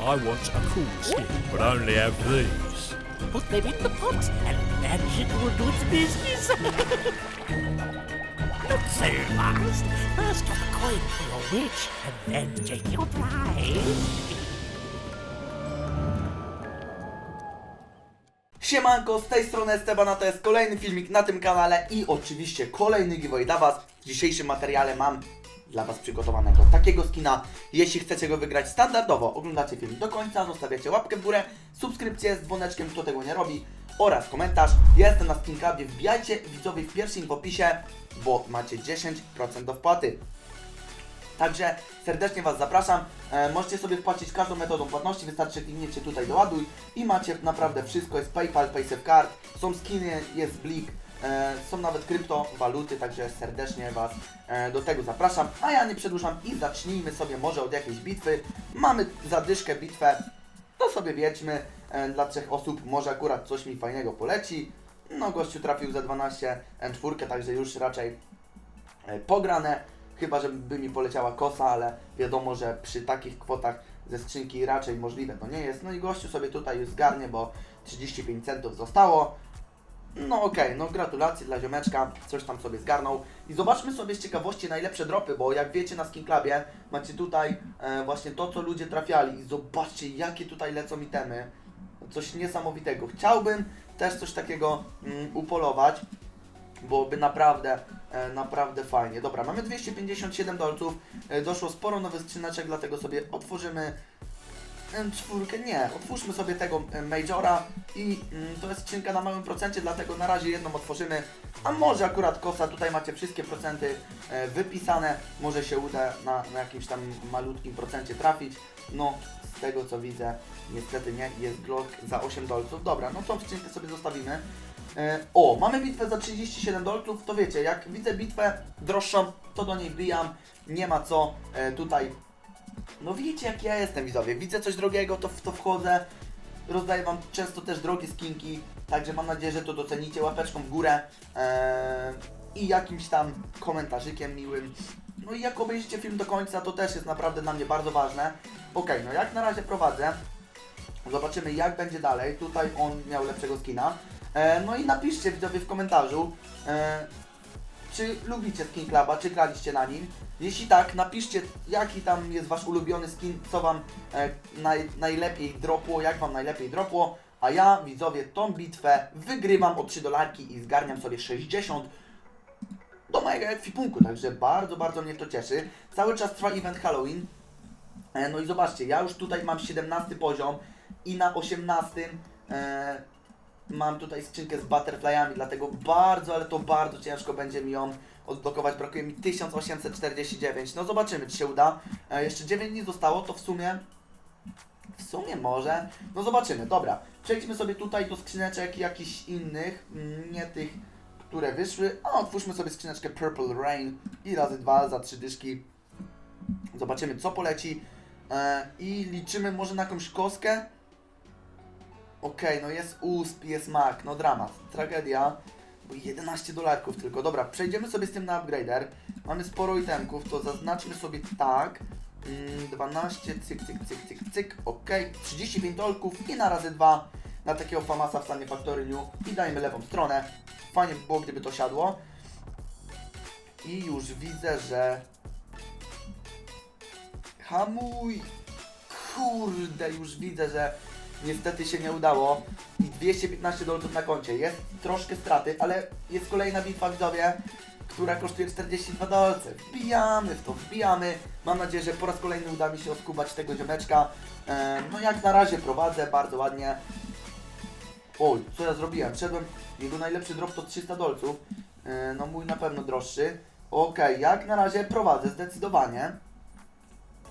I want a cool skin, but only have these. Put them in the pot and magic will do its business. Not so fast. First get a coin for your witch and then take your prize. Siemanko, z tej strony Esteban, a to jest kolejny filmik na tym kanale i oczywiście kolejny giveaway dla Was. W dzisiejszym materiale mam dla Was przygotowanego takiego skina. Jeśli chcecie go wygrać standardowo, oglądacie film do końca, zostawiacie łapkę w górę, subskrypcję z dzwoneczkiem, kto tego nie robi oraz komentarz. Jestem na Skinclubie, wbijajcie widzowie w pierwszym w opisie, bo macie 10% do wpłaty. Także serdecznie Was zapraszam. E, możecie sobie wpłacić każdą metodą płatności, wystarczy klikniecie tutaj doładuj i macie naprawdę wszystko. Jest PayPal, PaySafeCard, są skiny, jest Blik, są nawet kryptowaluty, także serdecznie Was e, do tego zapraszam. A ja nie przedłużam i zacznijmy sobie może od jakiejś bitwy. Mamy zadyszkę bitwę, to sobie wiedźmy e, dla trzech osób, może akurat coś mi fajnego poleci. No gościu trafił za 12 N4, także już raczej e, pograne. Chyba, żeby mi poleciała kosa, ale wiadomo, że przy takich kwotach ze skrzynki raczej możliwe to nie jest. No i gościu sobie tutaj już zgarnie, bo 35 centów zostało. No okej, no gratulacje dla ziomeczka, coś tam sobie zgarnął. I zobaczmy sobie z ciekawości najlepsze dropy, bo jak wiecie na Skin Clubie macie tutaj e, właśnie to, co ludzie trafiali. I zobaczcie, jakie tutaj lecą itemy. Coś niesamowitego. Chciałbym też coś takiego mm, upolować byłoby naprawdę, e, naprawdę fajnie. Dobra, mamy 257 dolców, e, doszło sporo nowych skrzyneczek, dlatego sobie otworzymy M4, nie, otwórzmy sobie tego e, Majora i mm, to jest skrzynka na małym procencie, dlatego na razie jedną otworzymy, a może akurat kosa, tutaj macie wszystkie procenty e, wypisane, może się uda na, na jakimś tam malutkim procencie trafić, no z tego co widzę, niestety nie, jest Glock za 8 dolców, dobra, no tą skrzynkę sobie zostawimy, E, O, mamy bitwę za 37 dolców, to wiecie, jak widzę bitwę droższą, to do niej wbijam, nie ma co tutaj. No widzicie jak ja jestem widzowie, widzę coś drogiego, to w to wchodzę, rozdaję wam często też drogie skinki, także mam nadzieję, że to docenicie łapeczką w górę e, i jakimś tam komentarzykiem miłym. No i jak obejrzycie film do końca, to też jest naprawdę dla mnie bardzo ważne. Okej, no jak na razie prowadzę, Zobaczymy jak będzie dalej. Tutaj on miał lepszego skina. E, no i napiszcie widzowie w komentarzu, e, czy lubicie Skin czy graliście na nim. Jeśli tak, napiszcie jaki tam jest wasz ulubiony skin, co wam e, naj, najlepiej dropło, jak wam najlepiej dropło. A ja, widzowie, tą bitwę wygrywam o 3 dolarki i zgarniam sobie 60 do mojego ekwipunku, także bardzo, bardzo mnie to cieszy. Cały czas trwa event Halloween. E, No i zobaczcie, ja już tutaj mam 17 poziom i na 18 e, mam tutaj skrzynkę z butterflyami, dlatego bardzo, ale to bardzo ciężko będzie mi ją odblokować. Brakuje mi 1849. No zobaczymy, czy się uda. E, jeszcze 9 dni zostało, to w sumie w sumie może. No zobaczymy, dobra. Przejdźmy sobie tutaj do skrzyneczek jakichś innych, mm, nie tych, które wyszły. A otwórzmy sobie skrzyneczkę Purple Rain i razy dwa za trzy dyszki. Zobaczymy, co poleci. E, I liczymy może na jakąś kostkę. Okej, no jest USP, jest Mac, no dramat, tragedia. Bo 11 dolarków tylko. Dobra, przejdziemy sobie z tym na upgrader. Mamy sporo itemków, to zaznaczmy sobie tak. Mm, 12, cyk, cyk, cyk, cyk, cyk, ok. 35 dolków i na razy 2 na takiego famasa w stanie Factory. I dajmy lewą stronę. Fajnie by było, gdyby to siadło. I już widzę, że... Hamuj! Kurde, już widzę, że niestety się nie udało. I 215 dolców na koncie. Jest troszkę straty, ale jest kolejna bitwa widzowie, która kosztuje 42 dolce. Wbijamy w to, wbijamy. Mam nadzieję, że po raz kolejny uda mi się oskubać tego ziomeczka. E, no jak na razie prowadzę bardzo ładnie. Oj, co ja zrobiłem? Wszedłem, jego najlepszy drop to 300 dolców. E, no mój na pewno droższy. Okej, jak na razie prowadzę zdecydowanie.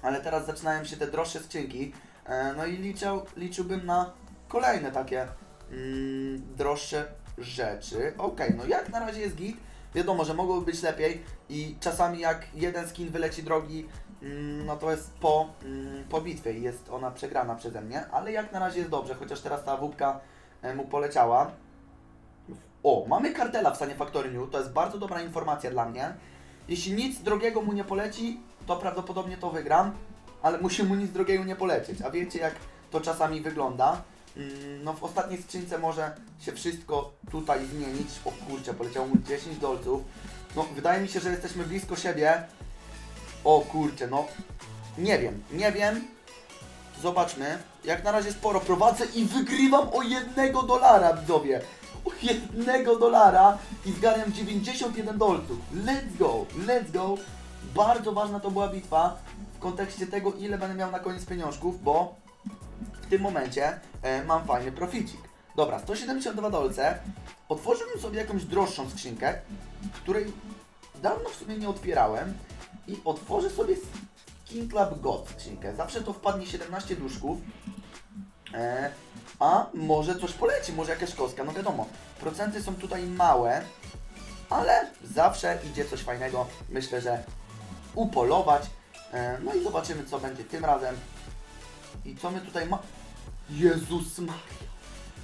Ale teraz zaczynają się te droższe skrzynki. E, No i liczył, liczyłbym na kolejne takie mm, droższe rzeczy. Okej, no jak na razie jest git. Wiadomo, że mogłoby być lepiej i czasami jak jeden skin wyleci drogi, mm, no to jest po, mm, po bitwie i jest ona przegrana przeze mnie, ale jak na razie jest dobrze, chociaż teraz ta wódka e, mu poleciała. O, mamy kartela w stanie Factory to jest bardzo dobra informacja dla mnie. Jeśli nic drogiego mu nie poleci, to prawdopodobnie to wygram. Ale musi mu nic drogiego nie polecieć. A wiecie jak to czasami wygląda? Mm, No w ostatniej skrzynce może się wszystko tutaj zmienić. O kurczę, poleciało mu 10 dolców. No wydaje mi się, że jesteśmy blisko siebie. O kurczę, no nie wiem, nie wiem. Zobaczmy. Jak na razie sporo prowadzę i wygrywam o jednego dolara, widzowie. O jednego dolara i zgarniam 91 dolców. Let's go, let's go. Bardzo ważna to była bitwa w kontekście tego, ile będę miał na koniec pieniążków, bo w tym momencie e, mam fajny proficik. Dobra, 172 dolce. Otworzyłbym sobie jakąś droższą skrzynkę, której dawno w sumie nie otwierałem i otworzę sobie King Club God skrzynkę. Zawsze to wpadnie 17 duszków. E, a może coś poleci, może jakaś kostka, no wiadomo. Procenty są tutaj małe, ale zawsze idzie coś fajnego. Myślę, że upolować. E, no i zobaczymy, co będzie tym razem. I co my tutaj ma... Jezus Maria.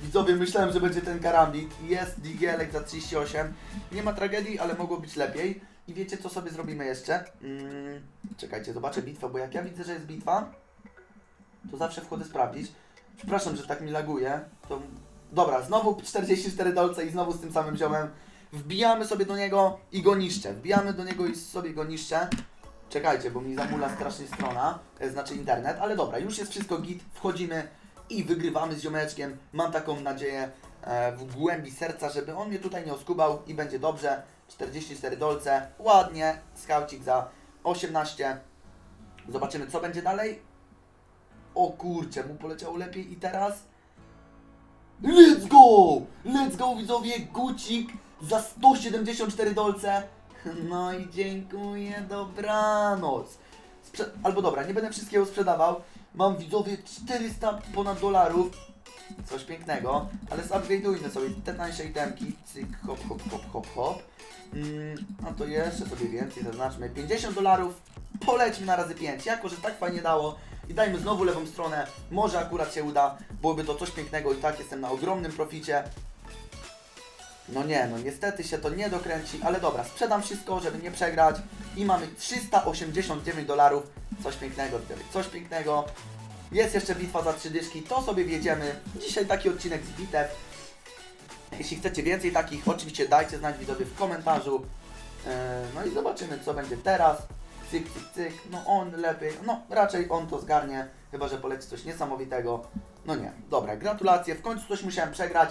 Widzowie, myślałem, że będzie ten karambit. Jest digielek za 38. Nie ma tragedii, ale mogło być lepiej. I wiecie, co sobie zrobimy jeszcze? Mm, czekajcie, zobaczę bitwę, bo jak ja widzę, że jest bitwa, to zawsze wchodzę sprawdzić. Przepraszam, że tak mi laguje. To... Dobra, znowu 44 dolce i znowu z tym samym ziomem. Wbijamy sobie do niego i go niszczę. Wbijamy do niego i sobie go niszczę. Czekajcie, bo mi zamula strasznie strona, e, znaczy internet, ale dobra, już jest wszystko git, wchodzimy i wygrywamy z ziomeczkiem. Mam taką nadzieję e, w głębi serca, żeby on mnie tutaj nie oskubał i będzie dobrze. 44 dolce, ładnie, skaucik za 18. Zobaczymy co będzie dalej. O kurczę, mu poleciało lepiej i teraz... Let's go! Let's go widzowie, gucik za 174 dolce. No i dziękuję, dobranoc. Sprze Albo dobra, nie będę wszystkiego sprzedawał. Mam widzowie 400 ponad dolarów. Coś pięknego, ale zupgrade'ujmy sobie te tańsze itemki. Cyk, hop, hop, hop, hop, hop. Mm, no to jeszcze sobie więcej zaznaczmy. 50 dolarów. Polećmy na razy 5. Jako, że tak fajnie dało. I dajmy znowu lewą stronę. Może akurat się uda. Byłoby to coś pięknego i tak jestem na ogromnym proficie. No nie, no niestety się to nie dokręci, ale dobra, sprzedam wszystko, żeby nie przegrać i mamy 389 dolarów. Coś pięknego, coś pięknego. Jest jeszcze bitwa za trzy dyszki, to sobie wiedziemy. Dzisiaj taki odcinek z bitew. Jeśli chcecie więcej takich, oczywiście dajcie znać widzowie w komentarzu. Eee, No i zobaczymy co będzie teraz. Cyk, cyk, cyk. No on lepiej, no raczej on to zgarnie, chyba że poleci coś niesamowitego. No nie, dobra, gratulacje, w końcu coś musiałem przegrać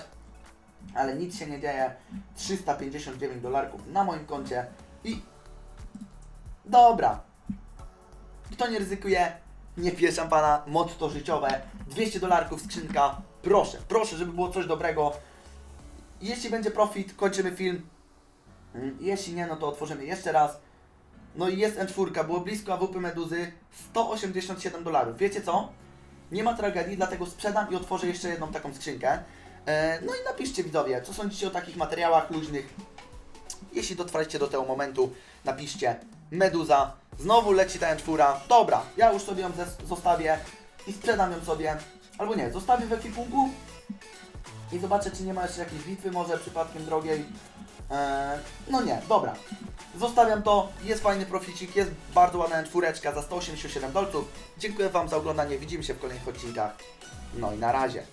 ale nic się nie dzieje. 359 dolarków na moim koncie i dobra. Kto nie ryzykuje, nie pije szampana, motto życiowe, 200 dolarków skrzynka, proszę, proszę, żeby było coś dobrego. Jeśli będzie profit, kończymy film. Mm, Jeśli nie, no to otworzymy jeszcze raz. No i jest N4, było blisko AWP Meduzy, 187 dolarów. Wiecie co? Nie ma tragedii, dlatego sprzedam i otworzę jeszcze jedną taką skrzynkę. E, No i napiszcie widzowie, co sądzicie o takich materiałach luźnych. Jeśli dotrwaliście do tego momentu, napiszcie Meduza, znowu leci ta czwóra. Dobra, ja już sobie ją zostawię i sprzedam ją sobie. Albo nie, zostawię w ekwipunku i zobaczę, czy nie ma jeszcze jakiejś bitwy, może przypadkiem drogiej. E, no nie, dobra. Zostawiam to, jest fajny proficik, jest bardzo ładna czwóreczka za 187 dolców. Dziękuję Wam za oglądanie, widzimy się w kolejnych odcinkach. No i na razie.